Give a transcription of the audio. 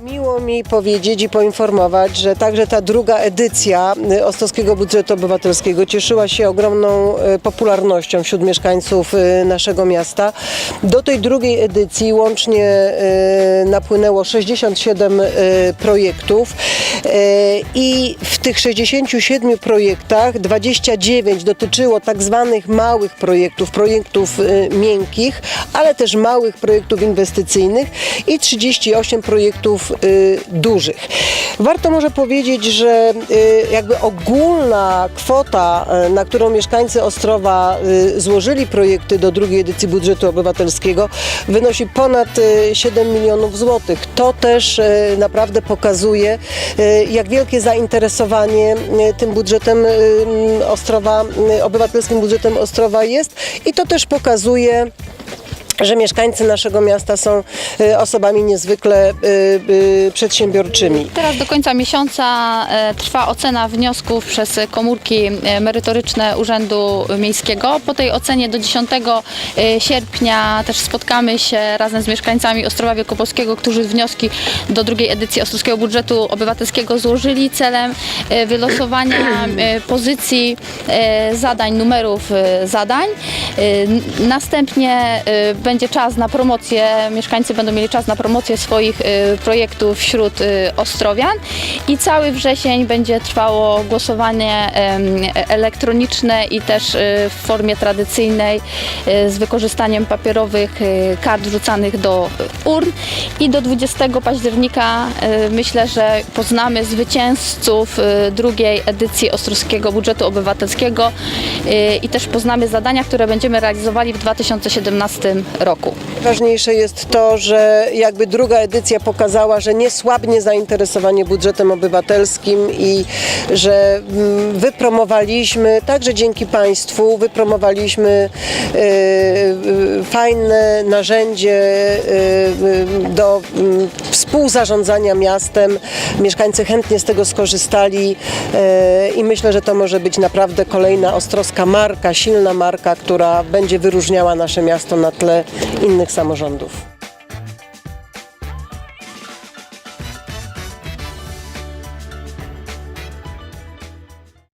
Miło mi powiedzieć i poinformować, że także ta druga edycja y, Ostrowskiego Budżetu Obywatelskiego cieszyła się ogromną y, popularnością wśród mieszkańców y, naszego miasta. Do tej drugiej edycji łącznie napłynęło 67 y, projektów i w tych 67 projektach 29 dotyczyło tak zwanych małych projektów, projektów miękkich, ale też małych projektów inwestycyjnych i 38 projektów y, dużych. Warto może powiedzieć, że y, jakby ogólna kwota, y, na którą mieszkańcy Ostrowa złożyli projekty do drugiej edycji budżetu obywatelskiego wynosi ponad y, 7 milionów złotych. To też naprawdę pokazuje, jak wielkie zainteresowanie tym budżetem Ostrowa, obywatelskim budżetem Ostrowa jest i to też pokazuje że mieszkańcy naszego miasta są y, osobami niezwykle y, y, przedsiębiorczymi. Teraz do końca miesiąca e, trwa ocena wniosków przez komórki e, merytoryczne Urzędu Miejskiego. Po tej ocenie do 10 e, sierpnia też spotkamy się razem z mieszkańcami Ostrowa Wielkopolskiego, którzy wnioski do drugiej edycji Ostrowskiego Budżetu Obywatelskiego złożyli celem wylosowania pozycji zadań, numerów zadań. N- Następnie e, będzie czas na promocję, mieszkańcy będą mieli czas na promocję swoich e, projektów wśród Ostrowian. I cały wrzesień będzie trwało głosowanie elektroniczne i też w formie tradycyjnej z wykorzystaniem papierowych kart wrzucanych do urn. I do 20 października myślę, że poznamy zwycięzców drugiej edycji Ostrowskiego Budżetu Obywatelskiego i też poznamy zadania, które będziemy realizowali w 2017 roku. Ważniejsze jest to, że jakby druga edycja pokazała, że nie słabnie zainteresowanie budżetem obywatelskim i że mm, wypromowaliśmy, także dzięki Państwu, wypromowaliśmy e, e, fajne narzędzie e, do mm, współzarządzania miastem. Mieszkańcy chętnie z tego skorzystali i myślę, że to może być naprawdę kolejna ostrowska marka, silna marka, będzie wyróżniała nasze miasto na tle innych samorządów.